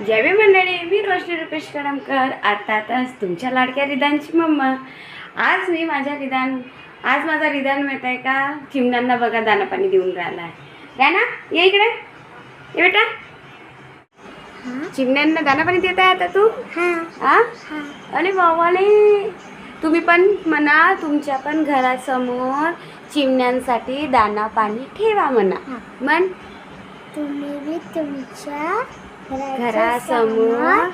जय मंडळी मी रोशनी रुपेश करमकर अर्थातच तुमच्या लाडक्या रिदानची मम्मा. आज मी माझ्या रिदान आज माझा रिदान माहीत आहे का? चिमण्यांना बघा दाना पाणी देऊन राहिला आहे ना? ये इकडे. ये बेटा. चिमण्यांना दाना पाणी देत आहे आता तू? हा? अरे बाबाले. तुम्ही पण म्हणा तुमच्या पण घरासमोर चिमण्यांसाठी दाना पाणी ठेवा म्हणा. म्हण. तुम्ही तुमच्या घरासमोर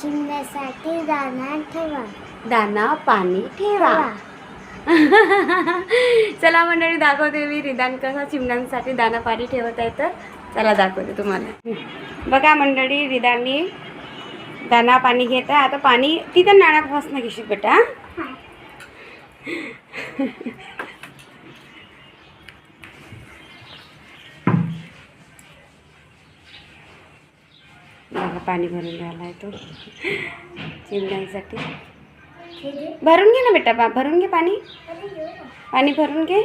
चिमण्यासाठी दाना ठेवा. दाना पाणी ठेवा. चला मंडळी दाखवते मी रिदान कसा चिमण्यांसाठी दाना पाणी ठेवत आहे तर. चला दाखवते तुम्हाला. बघा मंडळी रिदाननी दाना पाणी घेत आहे. आता पाणी तिथं नाण्यापासून घेशील बेटा बघा पाणी भरून राहिला आहे तो. चिमण्यांसाठी भरून घे ना बेटा बा भरून घे पाणी. पाणी भरून घे.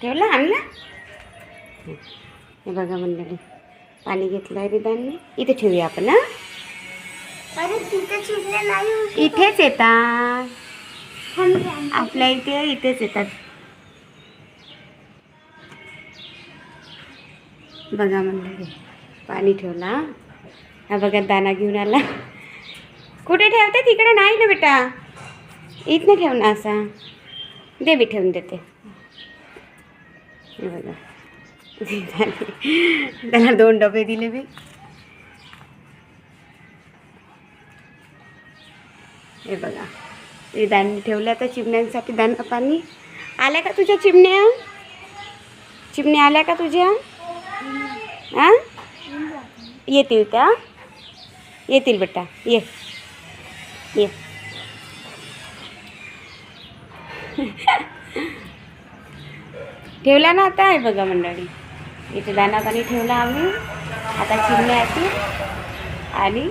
ठेवलं आणलं? हे बघा मंडळी पाणी घेतलं आहे रिदानने इथे ठेवूया आपण हा. इथेच येतात. आपल्या इथे इथेच येतात. बघा मंडळी पाणी ठेवला. हा बघा दाना घेऊन आला. कुठे ठेवते? तिकडे नाही ना बेटा. इथनं ठेव ना असा. दे बी ठेवून देते. हे बघा. त्याला दोन डबे दिले बी. हे बघा. दाणे ठेवलं आता चिमण्यांसाठी दाणं पाणी. आल्या का तुझ्या चिमण्या? चिमण्या आल्या का तुझ्या? आ? येतील त्या. येतील बेटा ये. ये. ठेवला ना आता आहे बघा मंडळी. इथे दाणा पाणी ठेवला आम्ही. आता चिमण्या येतील आणि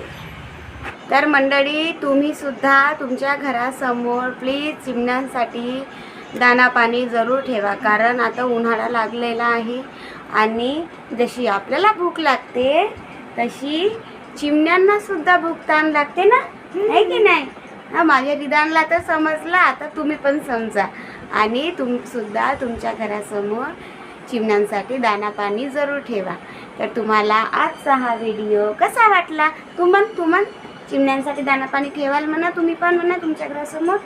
तर मंडळी तुम्ही सुद्धा तुमच्या घरासमोर प्लीज चिमण्यांसाठी दाना पाणी जरूर ठेवा. कारण आता उन्हाळा लागलेला आहे आणि जशी आपल्याला भूक लागते तशी चिमण्यांनासुद्धा भूक ताण लागते ना? आहे की नाही? हा माझ्या निदानला तर समजला आता तुम्ही पण समजा. आणि तुम सुद्धा तुमच्या घरासमोर चिमण्यांसाठी दाना पाणी जरूर ठेवा. तर तुम्हाला आजचा हा व्हिडिओ कसा वाटला? तुमन तुमन चिमण्यांसाठी दाना पाणी ठेवाल म्हणा तुम्ही पण म्हणा तुमच्या घरासमोर.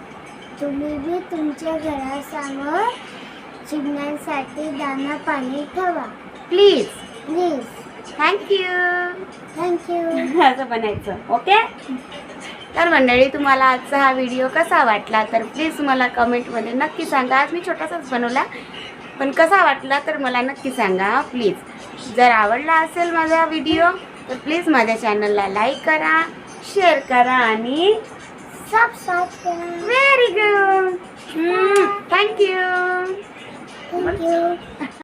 तुम्ही बी तुमच्या घरासमोर चिमण्यांसाठी दाना पाणी ठेवा. प्लीज प्लीज थँक्यू थँक्यू असं बनायचं. ओके तर मंडळी तुम्हाला आजचा हा व्हिडिओ कसा वाटला? तर प्लीज मला कमेंटमध्ये नक्की सांगा. आज मी छोटासाच बनवला पण कसा वाटला तर मला नक्की सांगा. प्लीज जर आवडला असेल माझा व्हिडिओ तर प्लीज माझ्या चॅनलला लाईक करा. शेअर करा आणि सबस्क्राईब करा व्हेरी गुड थँक्यू थँक्यू